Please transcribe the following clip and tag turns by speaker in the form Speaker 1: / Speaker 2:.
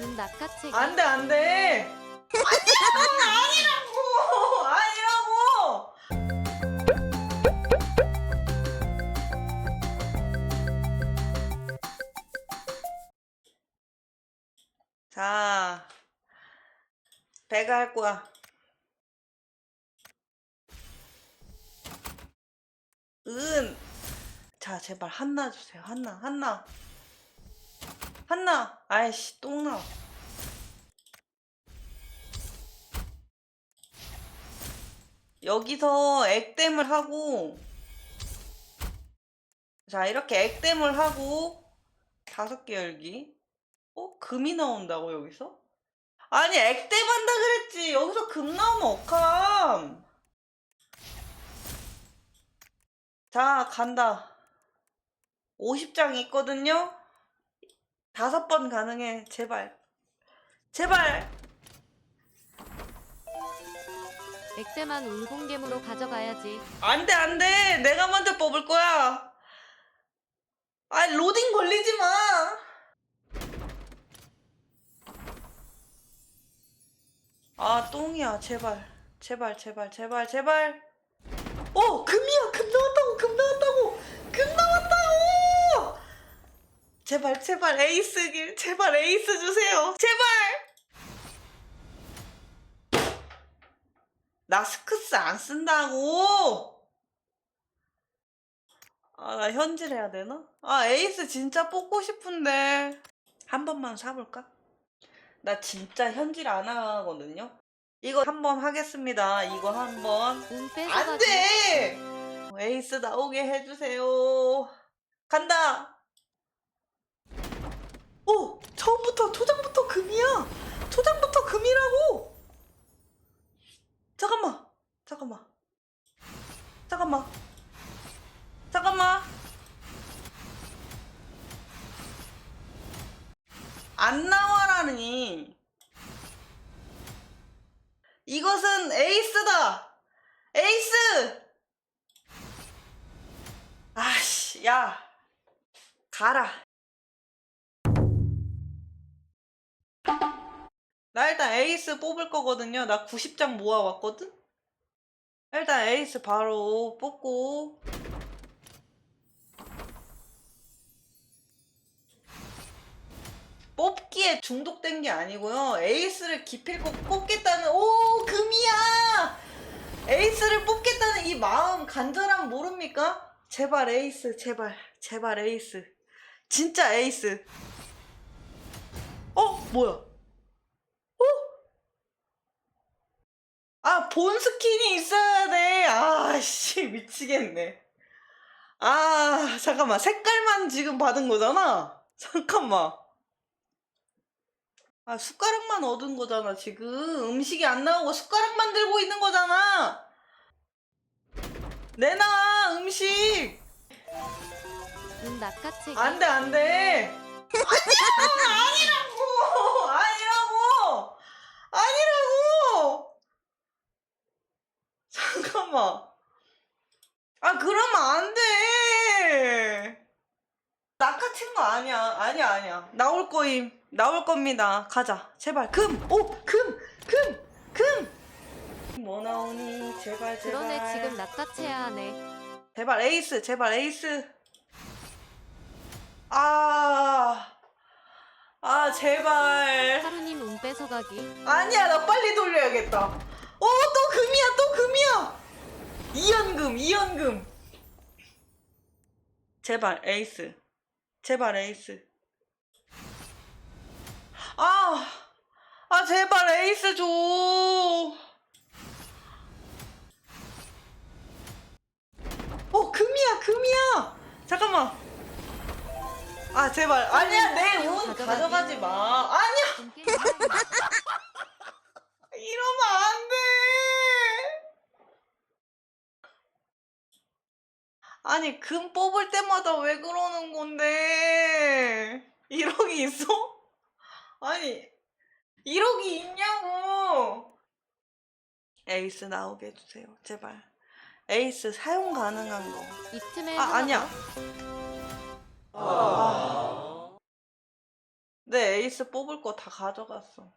Speaker 1: 응 낚아채기
Speaker 2: 안 돼, 안 돼. 아니라고! 아니라고! 자, 배가 할 거야. 은. 자, 제발 한나 주세요. 한나, 한나. 한나. 아이씨, 똥 나와. 여기서 액땜을 하고 자 이렇게 액땜을 하고 다섯 개 열기 어? 금이 나온다고 여기서? 아니 액땜한다 그랬지 여기서 금 나오면 어감 자 간다 50장 있거든요 다섯 번 가능해 제발 제발
Speaker 1: 액땜한 운공개무로 가져가야지
Speaker 2: 안 돼 안 돼 내가 먼저 뽑을 거야 아 로딩 걸리지 마 아, 똥이야. 제발. 제발, 제발, 제발, 제발. 어, 금이야. 금 나왔다고. 금 나왔다고. 금 나왔다고. 제발, 제발 에이스길. 제발 에이스 주세요. 제발. 나 스크스 안 쓴다고. 아, 나 현질 해야 되나? 아, 에이스 진짜 뽑고 싶은데. 한 번만 사볼까? 나 진짜 현질 안 하거든요. 이거 한 번 하겠습니다. 이거 한 번. 운안
Speaker 1: 뺏어가기
Speaker 2: 돼! 에이스 나오게 해주세요. 간다! 오! 처음부터, 초장부터 금이야! 초장부터 금이라고! 잠깐만! 잠깐만. 잠깐만. 잠깐만. 안 나와라니. 이것은 에이스다! 에이스! 아씨, 야. 가라. 나 일단 에이스 뽑을 거거든요. 나 90장 모아왔거든? 일단 에이스 바로 뽑고. 뽑기에 중독된 게 아니고요. 에이스를 기필코 뽑겠다는, 오, 금이야! 에이스를 뽑겠다는 이 마음 간절함 모릅니까? 제발 에이스, 제발, 제발 에이스. 진짜 에이스. 어? 뭐야? 어? 아, 본 스킨이 있어야 돼. 아, 씨, 미치겠네. 아, 잠깐만. 색깔만 지금 받은 거잖아? 잠깐만. 아, 숟가락만 얻은 거잖아, 지금. 음식이 안 나오고 숟가락만 들고 있는 거잖아. 내놔, 음식.
Speaker 1: 운 낚아채기
Speaker 2: 안 돼, 안 돼. 아니야, 아니라고. 아니라고. 아니라고. 잠깐만. 아, 그러면 안 돼. 낚아챈 거 아니야. 아니야, 아니야. 나올 거임. 나올 겁니다. 가자. 제발. 금. 오, 금. 금. 금. 뭐 나오니? 제발, 제발.
Speaker 1: 그러네 지금 낚아채야 하네
Speaker 2: 제발 에이스, 제발 에이스. 아, 아 제발.
Speaker 1: 하루님 운 뺏어가기
Speaker 2: 아니야, 나 빨리 돌려야겠다. 이연금, 2연금 제발 에이스 제발 에이스 아! 아 제발 에이스 줘! 어 금이야 금이야! 잠깐만 아 제발 아니야 내 운
Speaker 1: 가져가지
Speaker 2: 마 아니야! 아니, 금 뽑을 때마다 왜 그러는 건데? 1억이 있어? 아니, 1억이 있냐고. 에이스 나오게 해주세요. 제발. 에이스 사용 가능한 거.
Speaker 1: 이 틈에
Speaker 2: 아, 아니야.
Speaker 1: 더.
Speaker 2: 아. 내 에이스 뽑을 거 다 가져갔어.